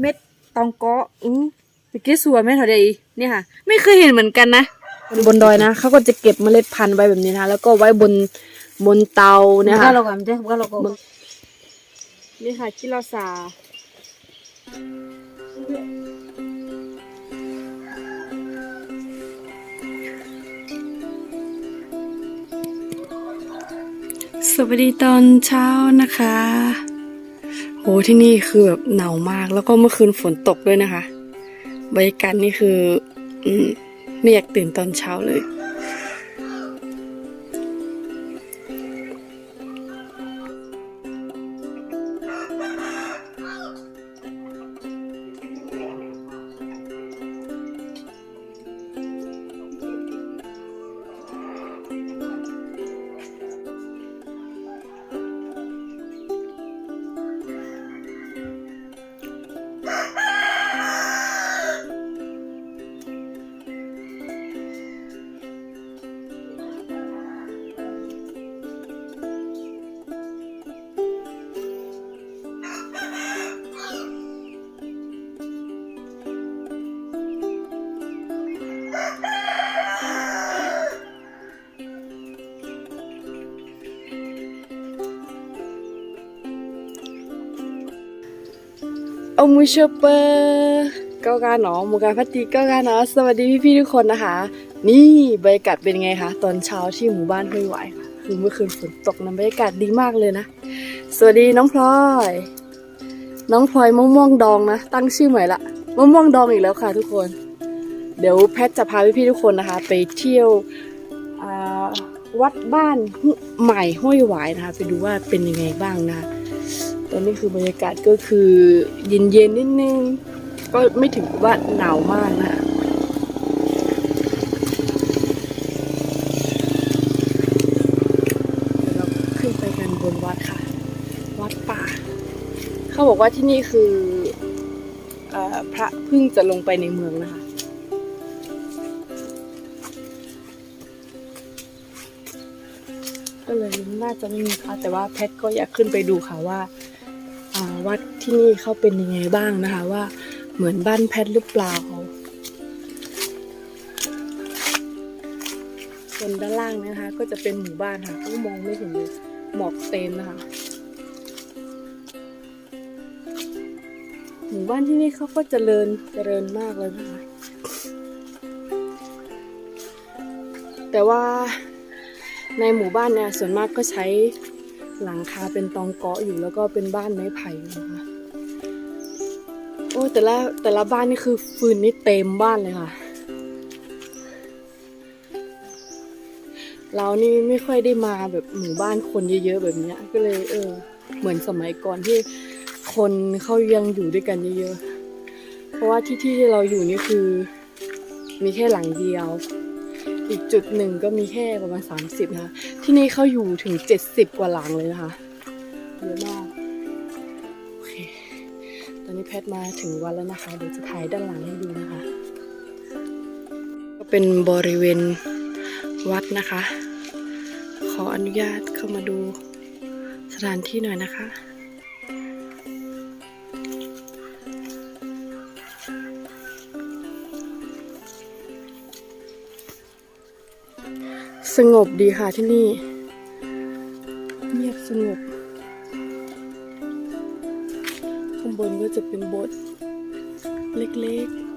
เม็ดตองเกาะอู้ไปเก็บสวยไหมเถอะเดอีเนี่ยค่ะ ไม่เคยเห็นเหมือนกันนะบนดอยนะเขาก็จะเก็บเมล็ดพันธุ์ไว้แบบนี้นะแล้วก็ไว้บนบนเตาเนี่ยค่ะ Buka lo kan, buka lo kok. นี่ค่ะที่เราสาสวัสดีตอนเช้านะคะ โหที่นี่คือแบบหนาวมาก แล้วก็เมื่อคืนฝนตกด้วยนะคะ บรรยากาศนี่คือ อืมไม่อยากตื่นตอนเช้าเลย อมูเชเปอร์ก้ากาหนอมูกาพัตติก้ากาหนอสวัสดีพี่ๆทุกคนนะคะ นี่บรรยากาศเป็นไงคะตอนเช้าที่หมู่บ้านห้วยหวายค่ะคือเมื่อคืนฝนตกนะบรรยากาศดีมากเลยนะ สวัสดีน้องพลอย น้องพลอยมะม่วงดองนะ ตั้งชื่อใหม่ละมะม่วงดองอีกแล้วค่ะ ทุกคน เดี๋ยวแพทจะพาพี่ๆทุกคนนะคะ ไปเที่ยววัดบ้านใหม่ห้วยหวายนะคะ ไปดูว่าเป็นยังไงบ้างนะคะ ตอนนี้คือบรรยากาศก็คือเย็นๆนิดนึง ก็ไม่ถึงกับว่าหนาวมากนะเราขึ้นไปกันบนวัดค่ะ วัดป่า เขาบอกว่าที่นี่คืออพระเพิ่งจะลงไปในเมืองนะคะก็เลยน่าจะไม่มีพระแต่ว่าแพทก็อยากขึ้นไปดูค่ะว่า วัดที่นี่เขาเป็นยังไงบ้างนะคะ ว่าเหมือนบ้านแพทหรือเปล่าส่วนด้านล่างนะคะ ก็จะเป็นหมู่บ้านค่ะก็มองไม่เห็นเลยหมอกเต็มนะคะหมู่บ้านที่นี่เขาก็เจริญเจริญมากเลยนะคะ แต่ว่าในหมู่บ้านเนี่ยส่วนมากก็ใช้ หลังคาเป็นตองเกาะอยู่แล้วก็เป็นบ้านไม้ไผ่อยู่นะคะโอ้แต่ละแต่ละบ้านนี่คือฟืนนี่เต็มบ้านเลยค่ะ เรานี่ไม่ค่อยได้มาแบบหมู่บ้านคนเยอะๆแบบเนี้ยก็เลยเออ เหมือนสมัยก่อนที่คนเขายังอยู่ด้วยกันเยอะๆเพราะว่าที่ที่เราอยู่นี่คือ มีแค่หลังเดียว อีกจุดหนึ่งก็มีแค่ประมาณ 30 นะคะ ที่นี่เขาอยู่ถึง 70 กว่าหลังเลยนะคะเยอะมากโอเค ตอนนี้แพทมาถึงวัดแล้วนะคะ เดี๋ยวจะถ่ายด้านหลังให้ดูนะคะ ก็เป็นบริเวณวัดนะคะ ขออนุญาตเข้ามาดูสถานที่หน่อยนะคะ สงบดีค่ะที่นี่ เงียบสงบ ข้างบนก็จะเป็นโบสถ์เล็กๆ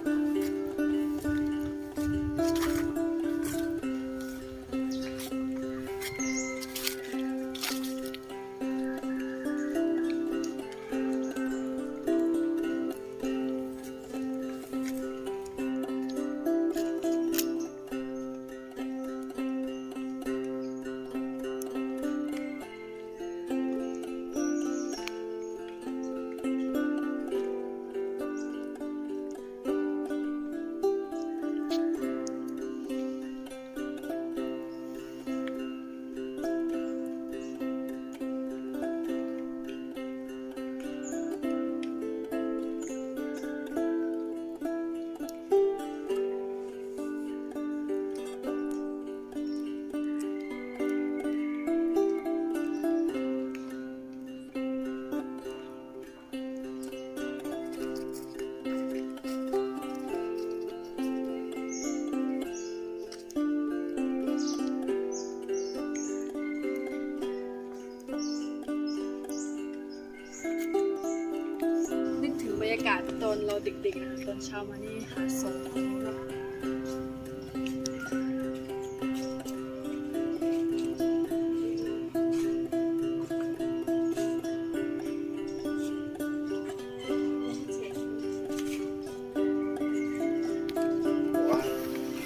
เราเด็กๆนะตอนเช้ามานี่หาสง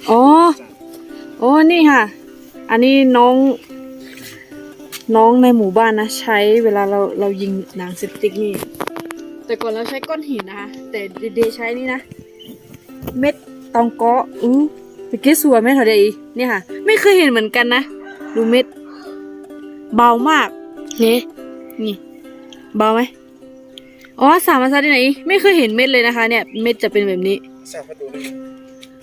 อ๋อโอ้นี่ค่ะ อันนี้น้อง น้องในหมู่บ้านนะ ใช้เวลาเราเรายิงหนังสติ๊กนี่ แต่ก่อนเราใช้ก้อนหินนะคะ แต่เดย์ใช้นี่นะ เม็ดตองเกาะอู้ไปเกสวยไหมเถอะเดย์เนี่ยค่ะ ไม่เคยเห็นเหมือนกันนะ ดูเม็ด เบามากนี่นี่ เบาไหมอ๋อสามารถใช้ที่ไหน ไม่เคยเห็นเม็ดเลยนะคะ เนี่ย เม็ดจะเป็นแบบนี้ Sao phải đủ đi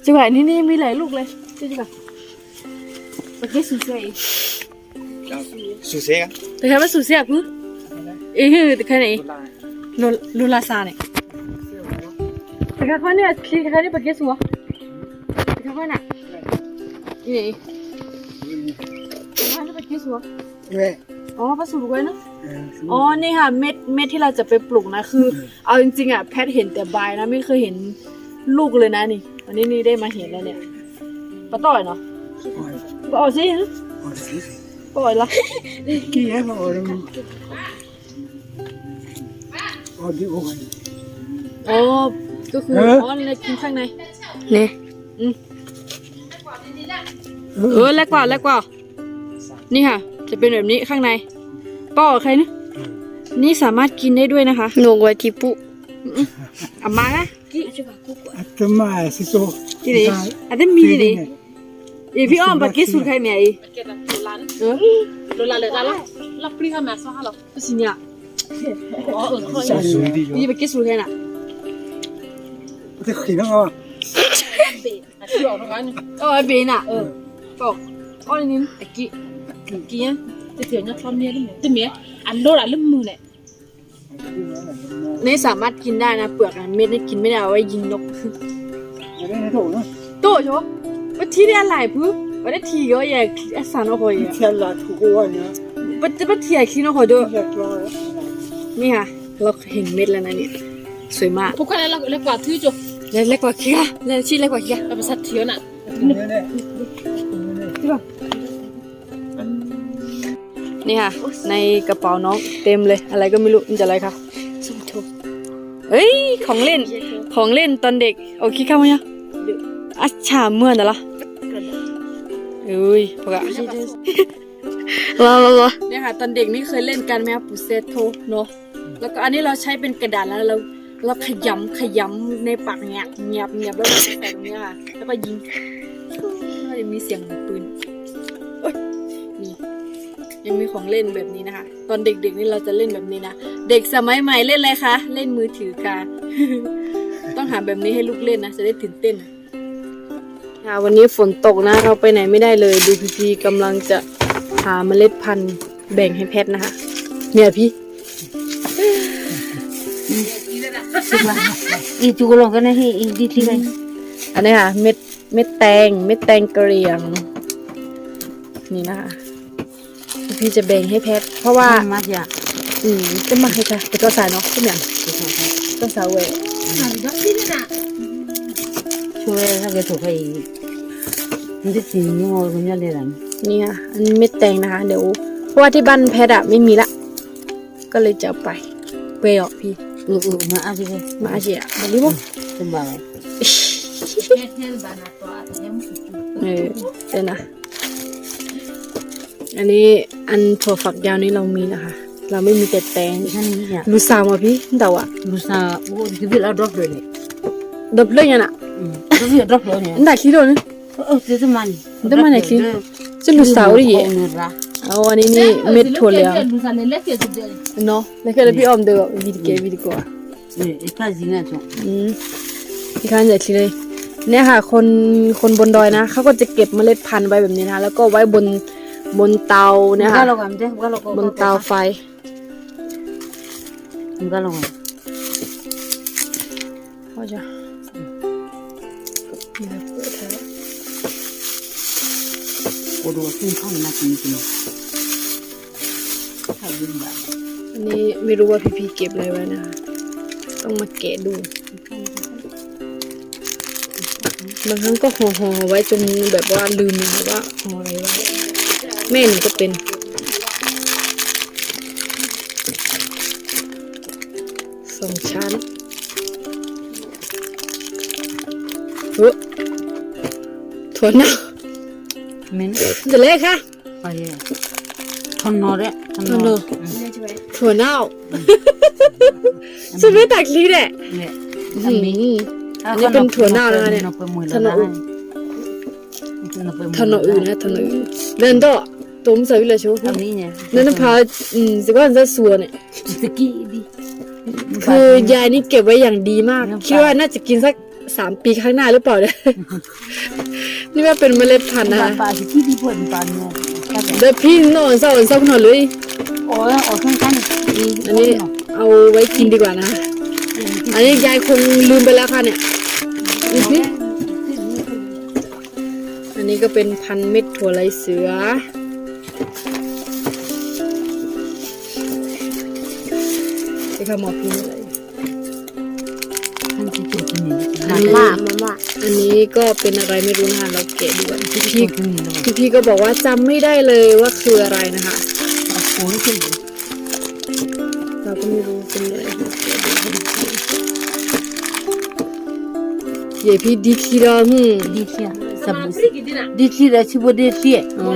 จังหวะนี้นี่มีหลายลูกเลยใช่จังหวะไปเกสวย Su xe á แต่แค่ว่าสูเสียปุ๊เอ้ยแต่แค่ไหน Cô la โลโลลาซาเนี่ยแต่แค่ข้อเนี่ยคือแค่นี้ปากเกสัวแต่แค่ข้อน่ะนี่แค่นี้ปากเกสัว Ghê อ๋อผสมไว้เนอะอ๋อนี่ค่ะเม็ดเม็ดที่เราจะไปปลูกนะคือ เอาจริงๆอะแพทเห็นแต่ใบนะไม่เคยเห็นลูกเลยนะนี่วันนี้นี่ได้มาเห็นแล้วเนี่ยปะต่อยเนาะปะอ่อยสิปะอ่อยละ Kì á mà ở đâu Ở đi ô này อ๋อ ก็คือเอออ๋อนี่กินข้างในเนี่ยอืมเออเล็กกว่าเล็กกว่า นี่ค่ะ จะเป็นแบบนี้ข้างในป้อใครนะนี่สามารถกินได้ด้วยนะคะหนูไว้ที่ปุ๊อามานะ À tớ mà xí xô ที่ไหนอันนี้มีที่ไหนอีพี่อ้อมปากเกสูตรใครเนี่ยอี Kita tulan, เออ tulan le dalam. La pri ha masa halo. ก็สิ เนี่ย Oh, oh, Sao xùi đi นี่ rồi ปากเกสูตรใครน่ะ Thế khỉ nó ngon Aku orang kan. เออไอเบนอะเออก็อ๋อนี่ไอ้กี้กี้อะ Itu nya from ni ni. Tu me. Ando la lemu ne. นี่สามารถกินได้นะเปลือกนะเม็ดนี่กินไม่ได้เอาไว้ยิงนก Ở đây nó đổ nó โตโชว่าที่ได้อะไรปุ๊บว่าได้ทีก็อย่าสานโอ้ย Theo là thủ cô anh nhá ว่าจะว่าเทียคิดโอ้ยด้วย นี่ค่ะ เราเห็นเม็ดแล้วนะเนี่ย สวยมาก Bukan la la kwa tu jo. เล็กเล็กกว่าเคียเล็กชิ้นเล็กกว่าเคีย Apa sat thio na. Đây đây นี่ค่ะ ในกระเป๋าน้องเต็มเลย อะไรก็ไม่รู้มันจะอะไรคะสมทบเอ้ย ของเล่น ของเล่นตอนเด็ก โอเคเข้ามาเนี่ยอัชชาเมื่อนแต่ละเอ้ยพวกอะรอรอรอเนี่ยค่ะ ตอนเด็กนี่เคยเล่นกันไหมครับปูเซโทเนาะ แล้วก็อันนี้เราใช้เป็นกระดาษแล้วเราเราขยำขยำในปากเงียบเงียบเงียบแล้วเราใส่ตรงนี้ค่ะ แล้วก็ยิงก็จะมีเสียงปืนนี่ยังมีของเล่นแบบนี้นะคะ ตอนเด็กๆนี่เราจะเล่นแบบนี้นะ เด็กสมัยใหม่เล่นอะไรคะ เล่นมือถือค่ะ ต้องหาแบบนี้ให้ลูกเล่นนะ จะได้ตื่นเต้นค่ะวันนี้ฝนตกนะ เราไปไหนไม่ได้เลย ดูพีพีกำลังจะหาเมล็ดพันธุ์แบ่งให้แพทย์นะคะ เนี่ยพี่ อีจุกลงกันนะฮีอีดีที่ไหนอันนี้ค่ะ เม็ดเม็ดแตง เม็ดแตงกระเหรียง นี่นะคะพี่พีจะแบ่งให้แพทย์เพราะว่ามาจ้ะอืมจะมาให้ค่ะแต่ตัวสายเนาะทุกอย่างตัวสาวเวยช่วยถ้าเกิดถูกไปมันจะจริงยังไงมันจะเรียนนี่ค่ะอันนี้เม็ดแตงนะคะ เดี๋ยวเพราะว่าที่บ้านแพทย์อะไม่มีละ ก็เลยจะเอาไปเปย์ออกพี่ เออเออมาอะไรกันมาอาเจียมาดิบสบาย Hel bana to atem. เออเดี๋ยวนะอันนี้อันถั่วฝักยาวนี่เรามีนะคะ เราไม่มีแต่แตงท่านนี้จ้ะรู้สาวอะพี่เดาอะลูซาโอ้ที่พี่เราดรอปเลยเนี่ยดับเลยยังอะอืมที่ดรอปเลยเนี่ยอันดักคิดโดนเออที่สมันจะรู้สาวดิเออเนื้อ เอาอันนี้นี่เม็ดถั่วเหลือง Lu sa le le ke tu de. เนาะแล้วก็เลยพี่ออมเดือวิดีเกวิดีกว่าเออไอ้ข้าจริงอะจ้ะอืมพี่ข้านใหญ่ทีเลย เนี่ยค่ะ คนคนบนดอยนะเขาก็จะเก็บเมล็ดพันธุ์ไว้แบบนี้นะคะแล้วก็ไว้บนบนเตาเนี่ยก็ค่ะเรากันเด้ก็เราก็บนเตาไฟก็เรากันพ่อจะ โอ้ดูซึ่งข้างมาจริงจริงข้ายืนบ้าอันนี้ไม่รู้ว่าพี่พีเก็บอะไรไว้นะคะต้องมาแกะดู บางครั้งก็ห่อห่อๆไว้จนแบบว่าลืมเลยว่าห่ออะไรไว้แม่หนูก็เป็น สองชั้นเฮ้ยถั่วเน่า men เดี๋ยวเลยค่ะ aye thonno re Thonno. thonno ถั่วเน่าใช่ไหมตักลิ้นแหละ le อืมอันนี้เป็นถั่วเน่านะคะเนี่ยถนนอื่นถนนอื่นนะถนนอื่นเดินต่อตุ้มใส่วิลาชู ami ne นั่นนะพาอืมสิว่าจะสัวเนี่ย tiki di คือยายนี่เก็บไว้อย่างดีมากน้ำตาลคิดว่าน่าจะกินสัก สามปีข้างหน้าหรือเปล่าเนี่ย นี่ว่าเป็นเมล็ดพันธุ์นะคะ pa tiki di pun pa no ka เดี๋ยวพี่นอนเศร้าเศร้าหน่อยเลย o o kan kan อันนี้เอาไว้กินดีกว่านะอันนี้ยายคงลืมไปแล้วค่ะเนี่ยดูสิอันนี้ก็เป็นพันเม็ดถั่วลายเสือไปขโมยพิมพ์ อะไร kan tiki ni อันนี้อันนี้ก็เป็นอะไรไม่รู้นะคะเราแกะดูกันพี่พี่ ni lo พี่พี่ก็บอกว่าจำไม่ได้เลยว่าคืออะไรนะคะ ko ni ke เราก็ไม่รู้เป็นอะไรเย่พี่ดีคีราหึ di sia sabu di sia da chibo de sia อ๋อ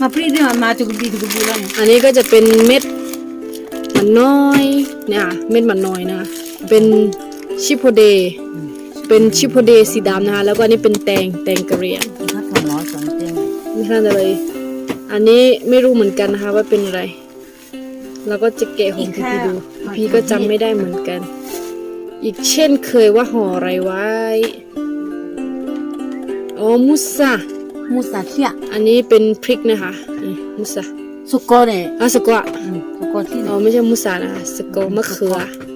ma pri di ma ma tu di tu bulan อันนี้ก็จะเป็นเม็ดมันน้อยเนี่ยเม็ดมันน้อยนะคะเป็น ชิโพเด เป็นชิโพเดสีดำนะคะ แล้วก็อันนี้เป็นแตงแตงกระเหรียง ka thonno son te ไม่ทราบอะไรอันนี้ไม่รู้เหมือนกันนะคะว่าเป็นอะไรเราก็จะแกะของพี่พีดู พี่ก็จำไม่ได้เหมือนกัน อีกเช่นเคยว่าห่ออะไรไว้อ๋อมุสา musa sia อันนี้เป็นพริกนะคะนี่มุสา suko ne อะสกอ suko ti อ๋อไม่ใช่มุสานะคะสกอมะเขือ suko ti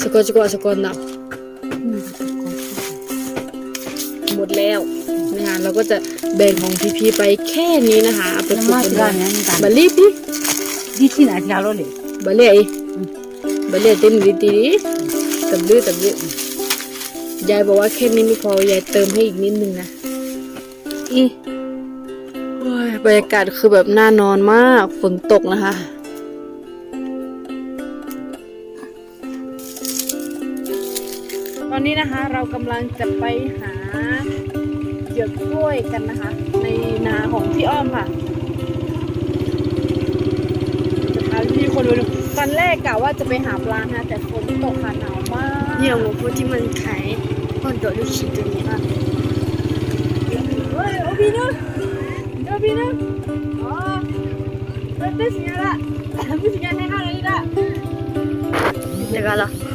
สกอสกอสกอนับหมดแล้วนะคะเราก็จะแบ่งของพีพีไปแค่นี้นะคะเอาไปปลูก ma กัน tra ไว้ ne ni บา ta ลีพี่ di ti na ti lo le บาลีไอ้บาลีเต็มดีดีตับลือตับลือยายบอกว่าแค่นี้ไม่พอยายเติมให้อีกนิดนึงนะ i โอ้ยบรรยากาศคือแบบน่านอนมากฝนตกนะคะ นี้นะคะเรากำลังจะไปหาเหยือกกล้วยกันนะคะ ในนาของพี่อ้อมค่ะจะพาพี่คนดูตอนแรกกะว่าจะไปหาปลาค่ะแต่ฝนตกค่ะหนาวมากเหนี่ยหมูพูดที่มันขายคนโดดลูกชิดนตัวนี้ค่ะเฮ้ยโอบีนะโอบีนะอ๋เป็นสัญญาละเป็นสัญญาณให้ข้าเลยละเดี๋ยวกันละ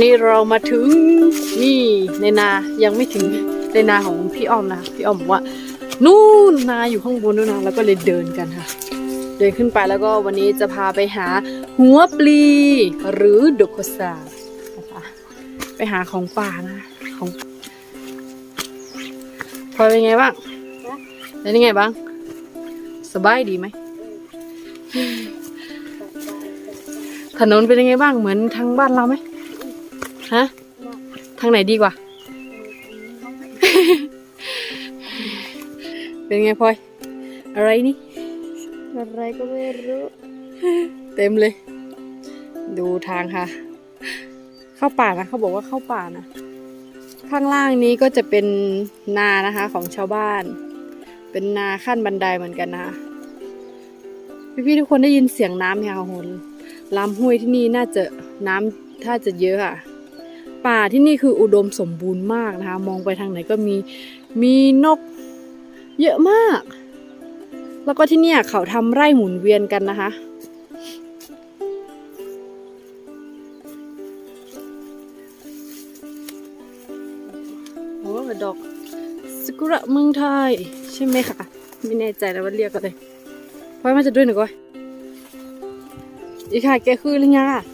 นี้เรามาถึงนี่ในนายังไม่ถึงในนาของพี่อ้อมนะพี่อ้อมบอกว่า นู่นนาอยู่ข้างบนนู่นนะแล้วก็เลยเดินกันค่ะ เดินขึ้นไปแล้วก็วันนี้จะพาไปหาหัวปลี หรือดกโคซานะคะไปหาของป่านะของพลอยเป็นไงบ้างเป็นยังไงบ้าง สบายดีไหมถนนเป็นยังไงบ้างเหมือนทางบ้านเราไหมางไหนดีกว่า เป็นไงพลอย อะไรนี่ อะไรก็ไม่รู้ เต็มเลย ดูทางค่ะ เข้าป่านะเขาบอกว่าเข้าป่านะ ข้างล่างนี้ก็จะเป็นนานะคะของชาวบ้าน เป็นนาขั้นบันไดเหมือนกันนะคะพี่ๆทุกคนได้ยินเสียงน้ำไหมคะคุณลำห้วยที่นี่น่าจะน้ำถ้าจะเยอะค่ะ ป่าที่นี่คืออุดมสมบูรณ์มากนะคะ มองไปทางไหนก็มีมีนกเยอะมาก แล้วก็ที่เนี่ยเขาทำไร่หมุนเวียนกันนะคะ โอ้ดอกสกุระเมืองไทย ใช่ไหมคะ ไม่แน่ใจแล้วว่าเรียกอะไรพอยมันจะด้วยหนูก้อยอีกค่ะแกคือหรือยังอะเก็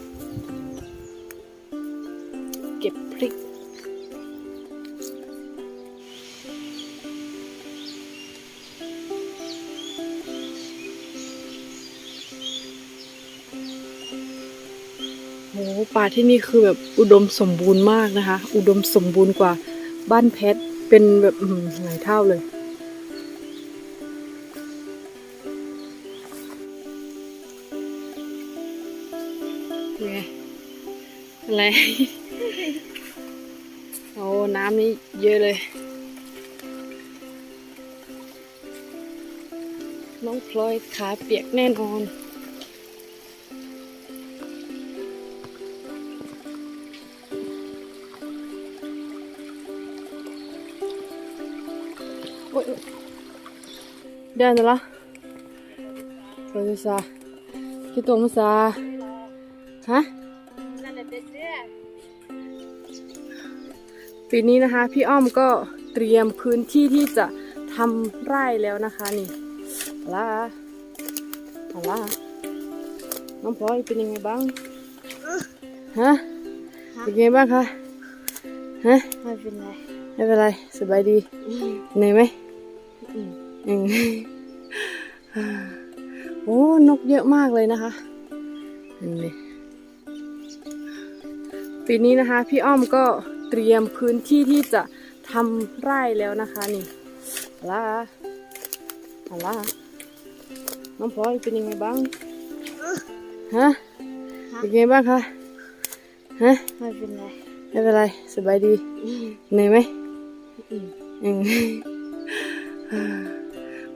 ป่าที่นี่คือแบบอุดมสมบูรณ์มากนะคะ อุดมสมบูรณ์กว่าบ้านเพชรเป็นแบบหลายเท่าเลยไงอะไร โอ้ น้ำนี่เยอะเลย น้องพลอยขาเปียกแน่นอน Den eller? Ska vi se. Kita tunggu sa. Hah? ปีนี้นะคะ พี่อ้อมก็เตรียมพื้นที่ที่จะทำไร่แล้วนะคะนี่เอาล่ะเอาล่ะน้องพลอยเป็นยังไงบ้างฮะเป็นยังไงบ้างคะฮะไม่เป็นไรไม่เป็นไรสบายดีเหนื่อยไหมอืม โอ้นกเยอะมากเลยนะคะนี่ปีนี้นะคะ พี่อ้อมก็เตรียมพื้นที่ที่จะทำไร่แล้วนะคะนี่เอาล่ะเอาล่ะน้องพลอยเป็นยังไงบ้างฮะเป็นยังไงบ้างคะฮะไม่เป็นไรไม่เป็นไรสบายดีเหนื่อยไหมอืม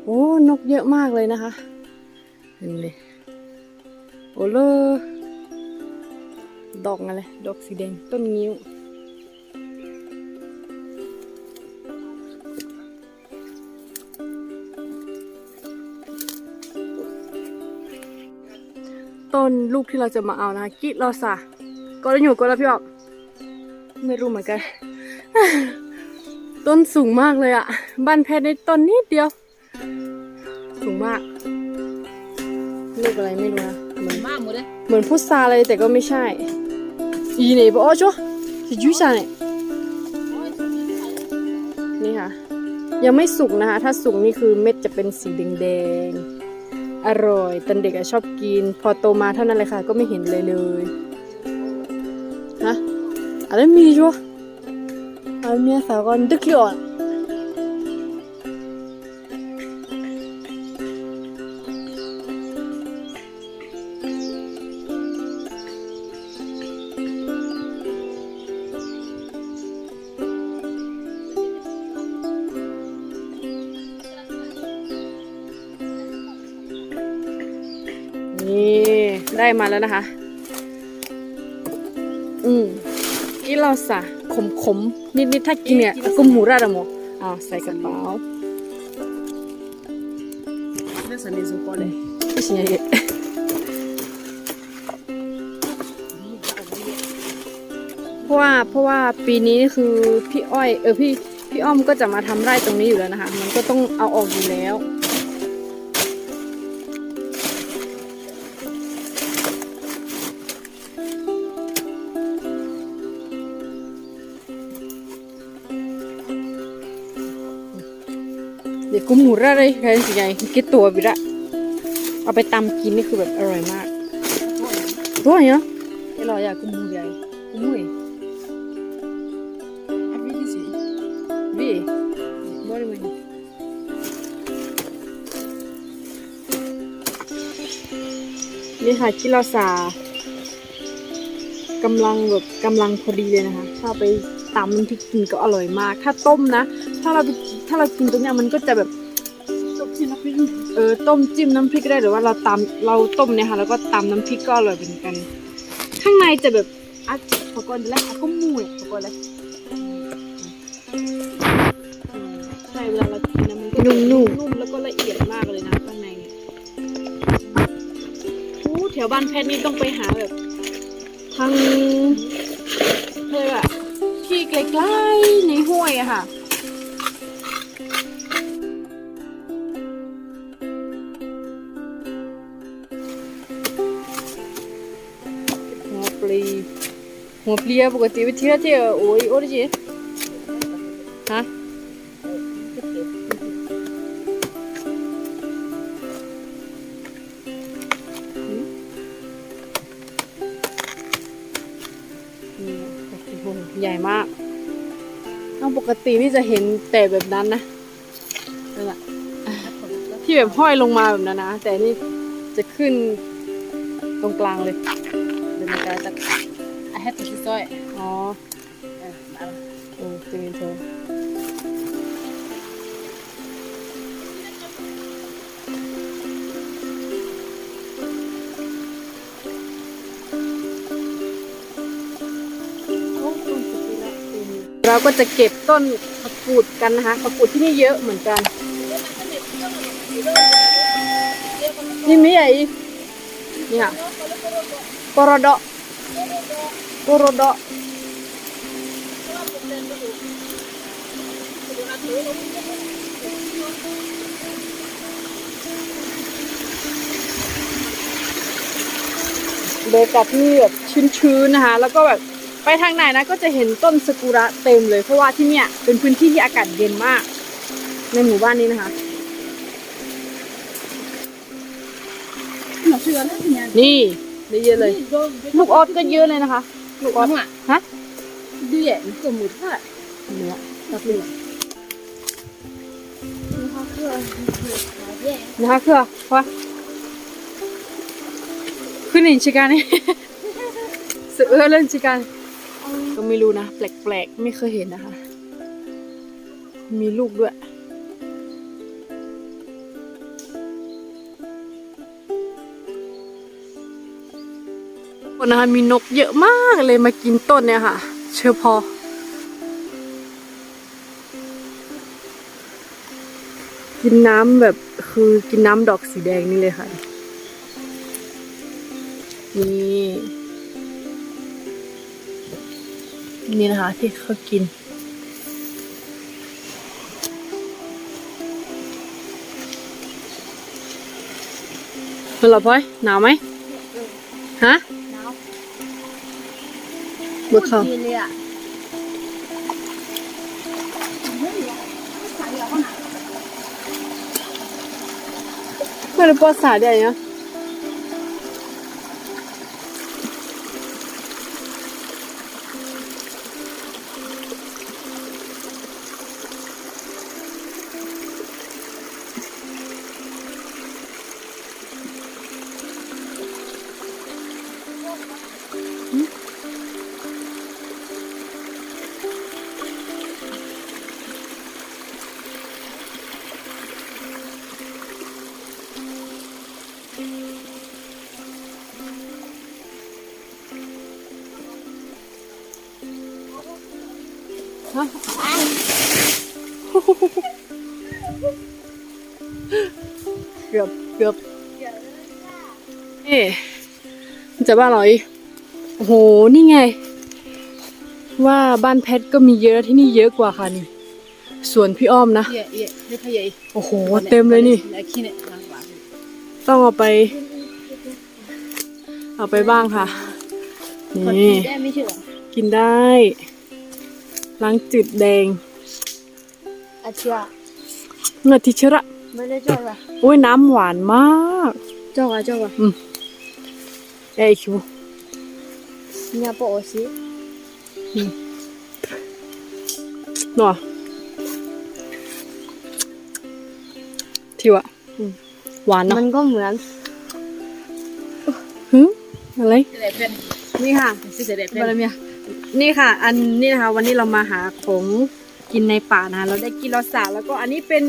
โอ้นกเยอะมากเลยนะคะเห็นเลยโอ้เลอดอกอะไรดอกสีแดงต้นงิ้วต้นลูกที่เราจะมาเอานะคะกิรอสาก็ได้อยู่ก็แล้วพี่บอกไม่รู้เหมือนกัน ต้นสูงมากเลยอะบ้านแพทย์ในต้นนิดเดียว สูงมาก ลูกอะไรไม่รู้นะ เหมือนมาหมดเลย เหมือนพุทราเลยแต่ก็ไม่ใช่ อีไหนบอกอ๋อชัวจะยุ่ยซ่าเนี่ยนี่ค่ะ ยังไม่สุกนะคะ ถ้าสุกนี่คือเม็ดจะเป็นสีแดงๆ อร่อย ตอนเด็กอะชอบกิน พอโตมาเท่านั้นเลยค่ะ ก็ไม่เห็นเลยเลยฮะอะไรมีชัวอะไรมีสาวก่อนดึกเลยอะ ได้มาแล้วนะคะ อืมกินเราสะขมขมๆนิดๆถ้ากินเนี่ยก็หมูราดอะโมอ้าวใส่กระเป๋า Adesso ne so qual è. ไม่ใช่เยอะเพราะว่าเพราะว่าปีนี้คือพี่อ้อย เออพี่พี่อ้อมก็จะมาทำไร่ตรงนี้อยู่แล้วนะคะ มันก็ต้องเอาออกอยู่แล้ว กูหมูระเลยใครสิใหญ่กินตัวบิระเอาไปตำกินนี่คือแบบอร่อยมากตัวเนาะเอร่อยอะกูหมูใหญ่กูหมูอะวิธีสิวิบ่ได้มั้ยนี่ค่ะคิราซากำลังแบบกำลังพอดีเลยนะคะถ้าไป ตำน้ำพริกกินก็อร่อยมาก ถ้าต้มนะ ถ้าเราไปถ้าเรากินตรงเนี้ยมันก็จะแบบจบที่นักพิมเออต้มจิ้มน้ำพริกก็ได้หรือว่าเราตำเราต้มเนี่ยค่ะแล้วก็ตำน้ำพริกก็อร่อยเหมือนกัน ข้างในจะแบบอะปกรณ์แรกอะก็มูเลยปกรณ์แรกใช่เวลาเรากินนะมันก็จะนุ่มๆแล้วก็ละเอียดมากเลยนะข้างในเนี่ยโอ้แถวบ้านแพทย์นี่ต้องไปหาแบบทางเลยอะ ที่ใกล้ๆในห้วยอะค่ะหัวปลีหัวปลีอะปกติไปเที่ยวเที่ยวโอ้ยโอ้ยจีฮะ ใหญ่มากเอาปกตินี่จะเห็นแต่แบบนั้นนะนั่นแหละที่แบบห้อยลงมาแบบนั้นนะ แต่นี่จะขึ้นตรงกลางเลยเดี๋ยวมันจะจะอาให้ตัวที่ซอยอ๋อเออมาโอ้เจริญเธอ เราก็จะเก็บต้นผักกูดกันนะคะผักกูดที่นี่เยอะเหมือนกัน นี่มีอะไรอีกนี่ค่ะกรดกรดเบรยากาศที่แบบชื้นๆนะคะ แล้วก็แบบ ไปทางไหนนะก็จะเห็นต้นสกุระเต็มเลย เพราะว่าที่เนี่ยเป็นพื้นที่ที่อากาศเย็นมาก ในหมู่บ้านนี้นะคะหนูเชื่อแล้วเนี่ยนี่ได้เยอะเลย ลูกออสก็เยอะเลยนะคะ ลูกออสฮะดีอะตัวหมุดค่ะเนื้อตับเหลืองนะคะเครือวะขึ้นอินชิกันนี่เสือเล่นชิกัน ก็ไม่รู้นะ แปลกๆ ไม่เคยเห็นนะคะ มีลูกด้วยคนนะคะมีนกเยอะมากเลยมากินต้นเนี่ยค่ะ เชื่อพอ กินน้ำแบบคือกินน้ำดอกสีแดงนี่เลยค่ะ นี่ นี่นะคะ ที่เขากินเป็นหรอพลอยหนาวไหมฮะเบิกเขาดีเลยอะไม่ได้ปวดสาได้เน จะบ้านเหรออีโอ้โห นี่ไง ว่าบ้านแพทก็มีเยอะที่นี่เยอะกว่าค่ะนี่ส่วนพี่อ้อมนะเย่เย่ไม่พยายโอ้โห เต็มเลยนี่ขี้เนี่ยหวานต้องเอาไป เอาไปบ้างค่ะ นี่ได้ไม่ใช่เหรอกินได้ ล้างจืดแดงอาเชียเนื้อทิชระไม่ได้จอดว่ะโอ้ยน้ำหวานมากจอดอะจอดว่ะเอ้ย คิวเนี่ยปอสิหน่อทิวอะหวานเนาะมันก็เหมือนหึอะไรๆจะได้เป็นนี่ค่ะสิจะได้เป็นบารมียโอเคนี่ค่ะ อันนี้นะคะ วันนี้เรามาหาของกินในป่านะคะเราได้กินรสสาแล้วก็อันนี้เป็น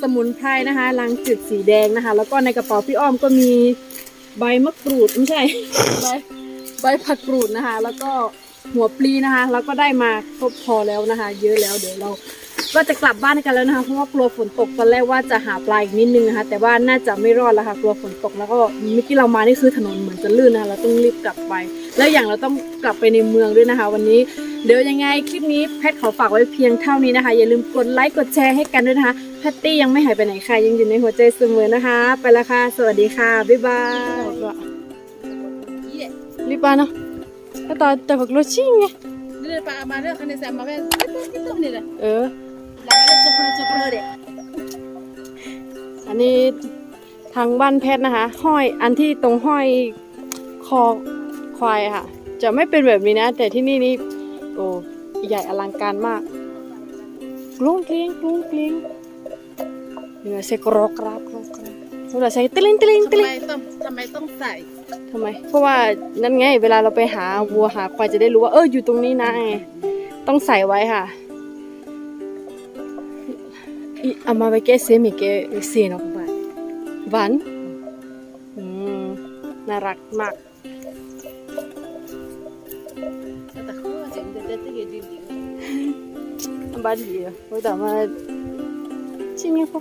สมุนไพรนะคะลังจืดสีแดงนะคะ แล้วก็ในกระเป๋าพี่อ้อมก็มี ใบมะกรูดไม่ใช่ ใบใบผักกรูดนะคะ แล้วก็หัวปลีนะคะ แล้วก็ได้มาครบพอแล้วนะคะ เยอะแล้วเดี๋ยวเราก็จะกลับบ้านกันแล้วนะคะ เพราะว่ากลัวฝนตกตอนแรกว่าจะหาปลาอีกนิดนึงนะคะ แต่ว่าน่าจะไม่รอดแล้วค่ะ กลัวฝนตกแล้วก็เมื่อกี้เรามานี่คือถนนเหมือนจะลื่นนะคะ เราต้องรีบกลับไป แล้วอย่างเราต้องกลับไปในเมืองด้วยนะคะ วันนี้ เดี๋ยวยังไงคลิปนี้แพทขอฝากไว้เพียงเท่านี้นะคะ อย่าลืมกดไลค์กดแชร์ให้กันด้วยนะคะ แพตตี้ยังไม่หายไปไหนค่ะ ยังอยู่ในหัวใจเสมอนะคะ ไปแล้วค่ะ สวัสดีค่ะ บ๊ายบายรีบไปเนาะก็ตอนแต่ฝักรถชิ่งไงนี่ปลามาเรื่องคันนแซมมาแม่กิ๊ตุ๊กนี่แหละเออแล้วก็จะพูดจะพูดเด็กอันนี้ทางบ้านแพทย์นะคะ ห้อยอันที่ตรงห้อยคอควายค่ะ จะไม่เป็นแบบนี้นะ แต่ที่นี่นี่โอ้ใหญ่อลังการมากกรุ้งกลิ้งกรุ้งกลิ้ง เนื้อเซกรอกราบกรอกกราบเราใช้ติลิงติลิงติทำลิไมงต้องทำไมต้องใส่ทำไม เพราะว่านั่นไง เวลาเราไปหาวัวหาควายจะได้รู้ว่าเอออยู่ตรงนี้นะไงต้องใส่ไว้ค่ะอีอามาไปเกสเซมิเกเซนออกไปหวานอืมน่ารักมาก แต่เขาจะเด็ดเด็ดเด็ดดีบ้านดีอะแต่มาชิมยังพอ